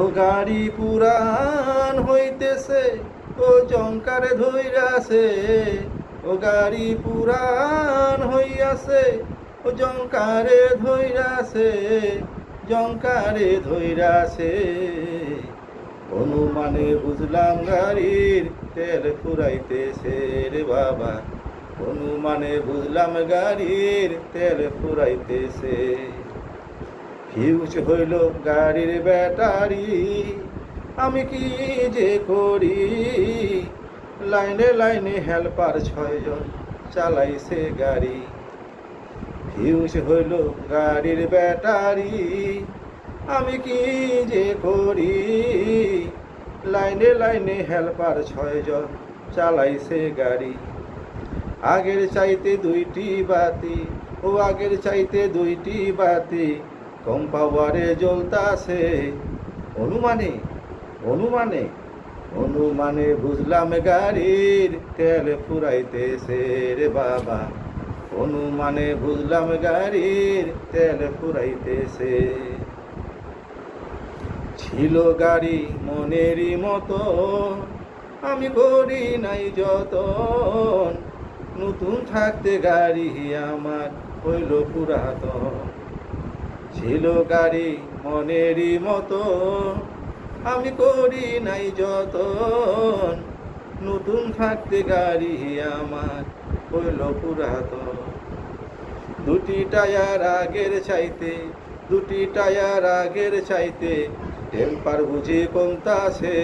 ও গাড়ি পুরান হইতেছে, ও জঙ্কারে ধইরাছে। ও গাড়ি পুরান হইয়াছে, ও জঙ্কারে ধইরাছে জঙ্কারে ধইরাছে। অনুমানে বুঝলাম গাড়ির তেল ফুরাইতেছে রে বাবা। অনুমানে বুঝলাম গাড়ির তেল ফুরাইতেছে। ফিউজ হইল গাড়ির ব্যাটারি, আমি কি যে করি? লাইনে লাইনে হেল্পার ছয়জন চালাইছে গাড়ি। ফিউজ হইল গাড়ির ব্যাটারি, আমি কি যে করি? লাইনে লাইনে হেল্পার ছয়জন চালাইছে গাড়ি। আগের চাইতে দুইটি বাতি, ও আগের চাইতে দুইটি বাতি কম পাওয়ারে জ্বলতাছে। অনুমানে অনুমানে অনুমানে বুঝলাম গাড়ির তেল ফুরাইতেছে রে বাবা। অনুমানে বুঝলাম গাড়ির তেল ফুরাইতেছে। ছিল গাড়ি মনেরই মতো, আমি করি নাই যতন। নতুন থাকতে গাড়ি আমার হইল পুরাতন। ছিল গাড়ি মনেরই মতো। আমি করি নাই যতন। নতুন থাকতে গাড়ি আমার হইল পুরাতন। দুটি টায়ার আগের চাইতে, দুটি টায়ার আগের চাইতে টেম্পার বুঝি কমতাছে।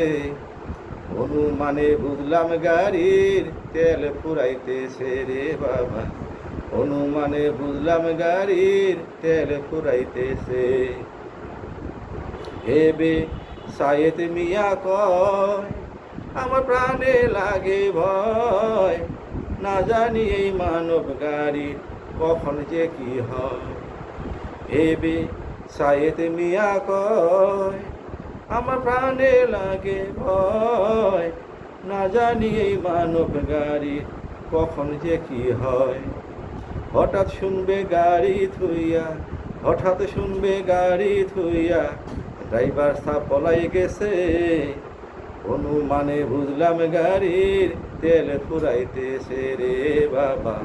অনুমানে বুঝলাম গাড়ির তেল ফুরাইতেছে রে বাবা। অনুমানে বুঝলাম গাড়ির তেল ফুরাইতেছে হেবে সায়েত মিয়া কয়, আমার প্রাণে লাগে ভয়। না জানি এই মানব গাড়ি কখন যে কি হয়। হেবে সায়েত মিয়া কয়, আমার প্রাণে লাগে ভয়। না জানি এই মানব গাড়ি কখন যে কি হয়। হঠাৎ শুনবে গাড়ি থুইয়া হঠাৎ শুনবে গাড়ি থুইয়া ড্রাইভার সা পলাই গেছে। অনুমানে বুঝলাম গাড়ির তেল ফুরাইতেছে রে বাবা।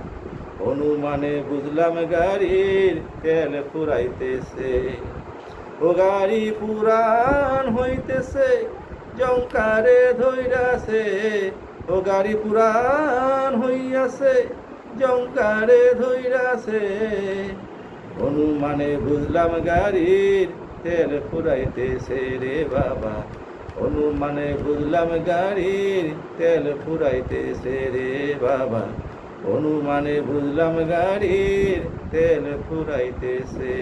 অনুমানে বুঝলাম গাড়ির তেল ফুরাইতেছে ও গাড়ি পুরান হইতেছে জঙ্কারে ধইরাছে। ও গাড়ি পুরান হইয়াছে জঙ্কারে ধইরাছে অনুমানে বুঝলাম গাড়ির তেল ফুরাইতেছে রে বাবা। অনুমানে বুঝলাম গাড়ির তেল ফুরাইতেছে রে বাবা। অনুমানে বুঝলাম গাড়ির তেল ফুরাইতেছে।